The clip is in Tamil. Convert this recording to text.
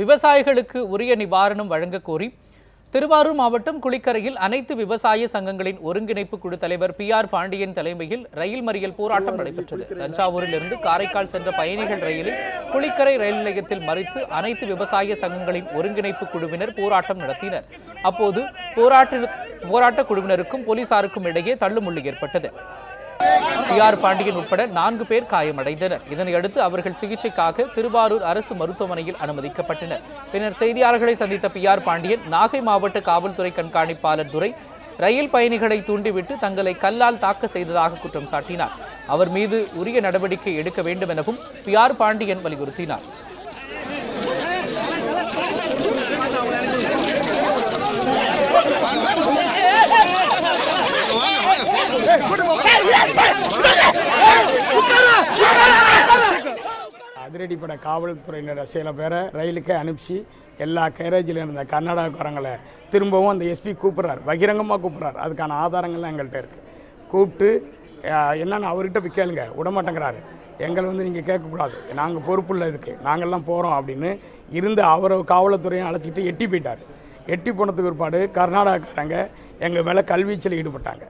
விவசாயிகளுக்கு உரிய நிவாரணம் வழங்க கோரி திருவாரூர் மாவட்டம் குளிக்கரையில் அனைத்து விவசாய சங்கங்களின் ஒருங்கிணைப்பு குழு தலைவர் பி ஆர் பாண்டியன் தலைமையில் ரயில் மறியல் போராட்டம் நடைபெற்றது. தஞ்சாவூரிலிருந்து காரைக்கால் சென்ற பயணிகள் ரயிலை குளிக்கரை ரயில் நிலையத்தில் மறித்து அனைத்து விவசாய சங்கங்களின் ஒருங்கிணைப்பு குழுவினர் போராட்டம் நடத்தினர். அப்போது போராட்ட போராட்ட குழுவினருக்கும் போலீசாருக்கும் இடையே தள்ளுமுள்ளு ஏற்பட்டது. ஆர் பாண்டியன் உட்பட நான்கு பேர் காயமடைந்தனர். இதனையடுத்து அவர்கள் சிகிச்சைக்காக திருவாரூர் அரசு மருத்துவமனையில் அனுமதிக்கப்பட்டனர். பின்னர் செய்தியாளர்களை சந்தித்த பி ஆர் பாண்டியன் நாகை மாவட்ட காவல்துறை கண்காணிப்பாளர் துரை ரயில் பயணிகளை தூண்டிவிட்டு தங்களை கல்லால் தாக்க செய்ததாக குற்றம் சாட்டினார். அவர் மீது உரிய நடவடிக்கை எடுக்க வேண்டும் எனவும் பி ஆர் பாண்டியன் வலியுறுத்தினார். அதிரடிப்பட காவல்துறையினர் சில பேரை ரயிலுக்கு அனுப்பிச்சு எல்லா கேரேஜில் இருந்த கர்நாடகக்காரங்களை திரும்பவும் அந்த எஸ்பி கூப்பிட்றாரு. பகிரங்கமாக கூப்பிட்றாரு. அதுக்கான ஆதாரங்கள்லாம் எங்கள்கிட்ட இருக்குது கூப்பிட்டு என்னென்னு அவர்கிட்ட போய் கேளுங்க. விடமாட்டேங்கிறாரு. எங்களை வந்து நீங்கள் கேட்கக்கூடாது. நாங்கள் பொறுப்புள்ள இதுக்கு. நாங்கள்லாம் போகிறோம் அப்படின்னு இருந்து அவரை காவல்துறையும் அழைச்சிட்டு எட்டி போயிட்டார். எட்டி போனதுக்கு பிற்பாடு கர்நாடகக்காரங்க எங்கள் மேலே கல்வீச்சில் ஈடுபட்டாங்க.